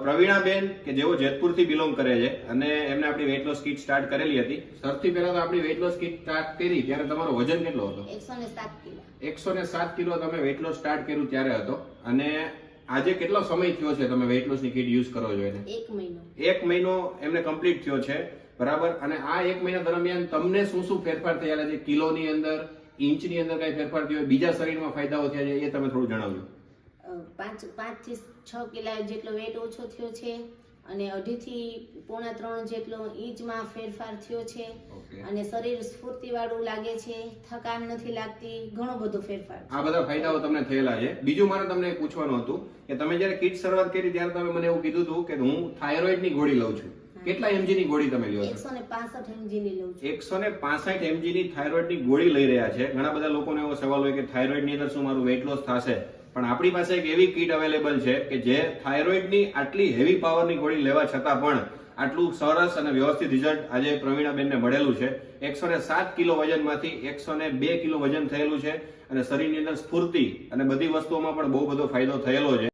પ્રવીણાબેન કે જેઓ જેતપુરથી બિલોંગ કરે છે અને એમને આપણી વેઇટ લોસ કીટ સ્ટાર્ટ કરેલી હતી. સૌથી પહેલા તો આપણી વેઇટ લોસ કીટ સ્ટાર્ટ કરી ત્યારે તમારો વજન કેટલો હતો? એકસો ને સાત કિલો ને તમે વેઇટ લોસ સ્ટાર્ટ કર્યું ત્યારે હતો. અને આજે કેટલો સમય થયો છે તમે વેઇટ લોસની કીટ યુઝ કરો છો એને? એક મહિનો. એક મહિનો એમને કમ્પ્લીટ થયો છે બરાબર? અને આ એક મહિના દરમિયાન તમને શું શું ફેરફાર થયેલા છે? કિલોની અંદર ઇંચની અંદર કઈ ફેરફાર થયો બીજા શરીરમાં ફાયદાઓ થયા છે એ તમે થોડું જણાવજો. પાંચ પાંચથી છ કિલા જેટલો વેટ ઓછો થયો છે અને અઢી થી પોણા ત્રણ જેટલો ઇંચમાં ફેરફાર થયો છે અને શરીર સ્ફૂર્તિવાળું લાગે છે થકાન નથી લાગતી ઘણો બધો ફેરફાર આ બધા ફાયદાઓ તમને થયેલા છે. બીજું મારે તમને પૂછવાનું હતું કે તમે જ્યારે કિટ શરૂઆત કરી ત્યારે તમે મને એવું કીધું હતું કે હું થાઇરોઇડની ગોળી લઉં છું. કેટલા એમજી ની ગોળી તમે લ્યો છો? એકસો ને પાસઠ એમજીની લઉં છું. એકસો ને પાસઠ એમજી ની થાઇરોઇડની ગોળી લઈ રહ્યા છે. ઘણા બધા લોકોને એવો સવાલ હોય કે થાઇરોઇડની અંદર શું મારું વેઇટ લોસ થશે? પણ આપણી પાસે એક એવી કીટ અવેલેબલ છે કે જે થાઇરોઇડની આટલી હેવી પાવરની ગોળી લેવા છતાં પણ આટલું સરસ અને વ્યવસ્થિત રિઝલ્ટ આજે પ્રવીણાબેનને મળેલું છે. એકસો ને સાત કિલો વજનમાંથી એકસો ને બે કિલો વજન થયેલું છે અને શરીરની અંદર સ્ફૂર્તિ અને બધી વસ્તુઓમાં પણ બહુ બધો ફાયદો થયેલો છે.